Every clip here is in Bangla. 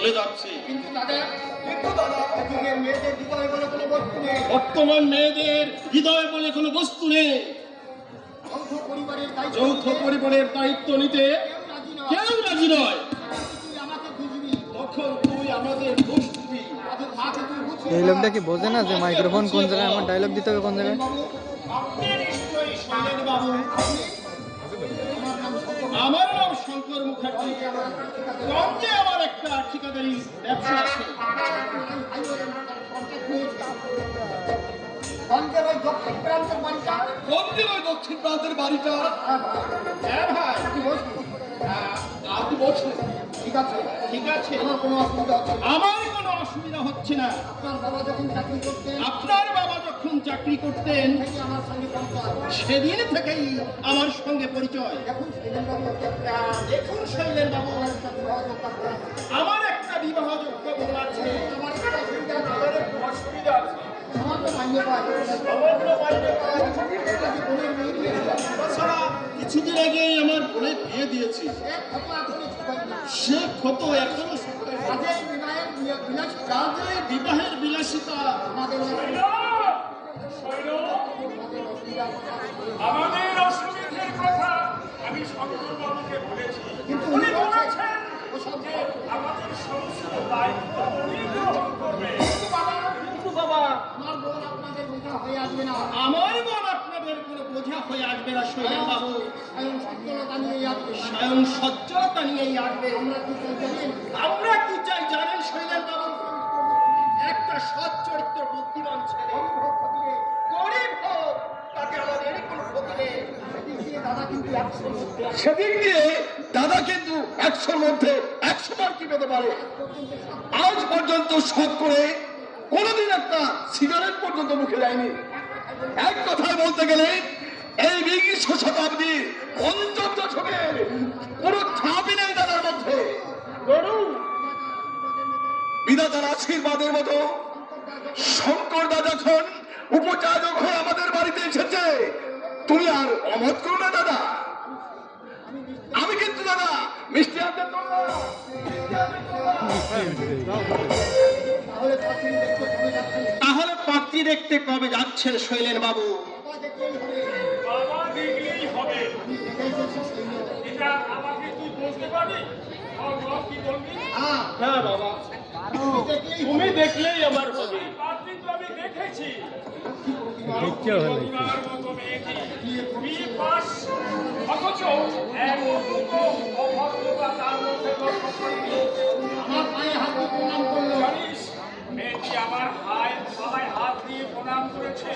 চলে যাচ্ছে। কিন্তু দাদা কিন্তু দাদা মেয়েদের হৃদয়ে বলে কোনো বস্তু নেই। বর্তমান মেয়েদের হৃদয় বলে কোনো বস্তু নেই। যৌথ পরিবারের দায়িত্ব নিতে কেউ রাজি নয়। তখন তুই আমাদের দোষ দিবি এই লোকটা কি বোঝে না যে মাইক্রোফোন কোন জায়গায়? আমার ডায়লগ দিতে হবে কোন জায়গায়? বাবু। মুখার্জি আমার একটা গঞ্জে আমার একটা ঠিকাদারি ব্যবসা আছে। গঞ্জের ওই দক্ষিণ প্রান্তের বাড়িটা। গঞ্জের ওই দক্ষিণ প্রান্তের বাড়িটা হ্যাঁ ভাই কি বলছি হ্যাঁ, আপনি বলছেন ঠিক আছে। ঠিক আছে। আমার কোনো অসুবিধা হচ্ছে আমার কোনো অসুবিধা হচ্ছে না। আপনার বাবা যখন চাকরি করতেন আপনার বাবা যখন চাকরি করতেন, সেদিন থেকেই আমার সঙ্গে পরিচয়। দেখুন শৈলেন আমার একটা বিবাহযোগ্য বোন আছে। আমার কিছুদিন আগেই আমার বোনের বিয়ে দিয়েছি। সে কত এখনও বিবাহের বিলাসিতা আমাদের আমাদের অসুবিধের কথা আমি শঙ্করবাবুকে বলেছি। কিন্তু উনি বলেছেন যে আমাদের সমস্ত দায়িত্ব উনি গ্রহণ করবে। বাবা আমার বোন আপনাদের বোঝা হয়ে আসবে না। আমার বোন আপনাদের কোনো বোঝা হয়ে আসবে না শৈলেন বাবু। স্বয়ং আসবে। স্বয়ং সচ্ছলতা নিয়েই আসবে। আমরা কি চাই জানেন? আমরা কি চাই জানেন শৈলেন বাবু? একটা সৎ চরিত্র বুদ্ধিমান ছেলে ভক্ত দিয়ে গরিব হোক তাকে আমাদের কোনো ক্ষতি নেই সেদিক দিয়ে দাদা কিন্তু একশো মধ্যে সেদিক দিয়ে দাদা কিন্তু একশোর মধ্যে একশো বার কি পেতে পারে। আজ পর্যন্ত শখ করে কোনোদিন একটা সিগারেট পর্যন্ত মুখে দেয়নি। এক কথায় বলতে গেলে, এই বিংশ শতাব্দীর পঞ্চম দশকের কোনো ছাপই নেই দাদার মধ্যে। গরু বিধাতার আশীর্বাদের মতো শঙ্কর দা যখন উপচারক হয়ে আমাদের বাড়িতে এসেছে, তুমি আর অমত করো না দাদা। মিষ্টি পারব না। তাহলে পাত্রী দেখতে কবে যাচ্ছেন শৈলেন বাবু? তুমি দেখলেই আমার হবে। আমি দেখেছি আমার পায়ে হাত প্রণাম করল জানিস মেয়েটি আমার হায় সবাই হাত দিয়ে প্রণাম করেছে।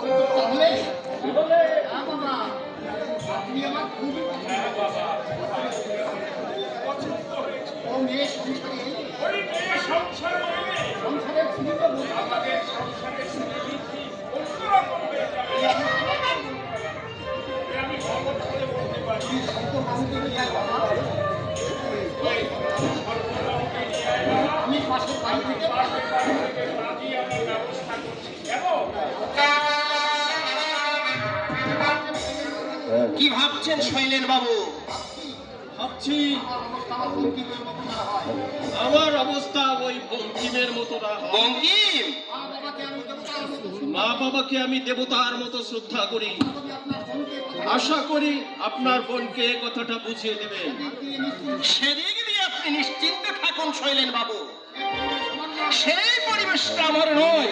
হ্যাঁ আপনি আমার খুবই হ্যাঁ বাবা। কি ভাবছেন শৈলেন বাবু? ভাবছি আমার অবস্থা ওই বঙ্কিমের মতো না বঙ্কিম? মা বাবাকে আমি দেবতার মতো শ্রদ্ধা করি। আশা করি আপনার বোনকে কথাটা বুঝিয়ে দেবেন দিয়ে সেদিক দিয়ে আপনি নিশ্চিন্তে থাকুন শৈলেন বাবু। সেই পরিবেশটা আমার নয়।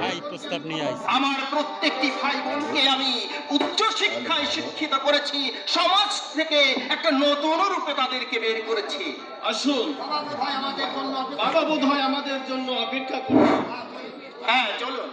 ভাই প্রস্তাব নিয়ে আইছে। আমার প্রত্যেকটি ভাই বোনকে আমি উচ্চ শিক্ষায় শিক্ষিত করেছি সমাজ থেকে একটা নতুন রূপে তাদেরকে বের করেছি। আসুন। বাবা বোধ হয় আমাদের জন্য অপেক্ষা বাবা বোধ হয় আমাদের জন্য অপেক্ষা করছে করছে। হ্যাঁ চলুন।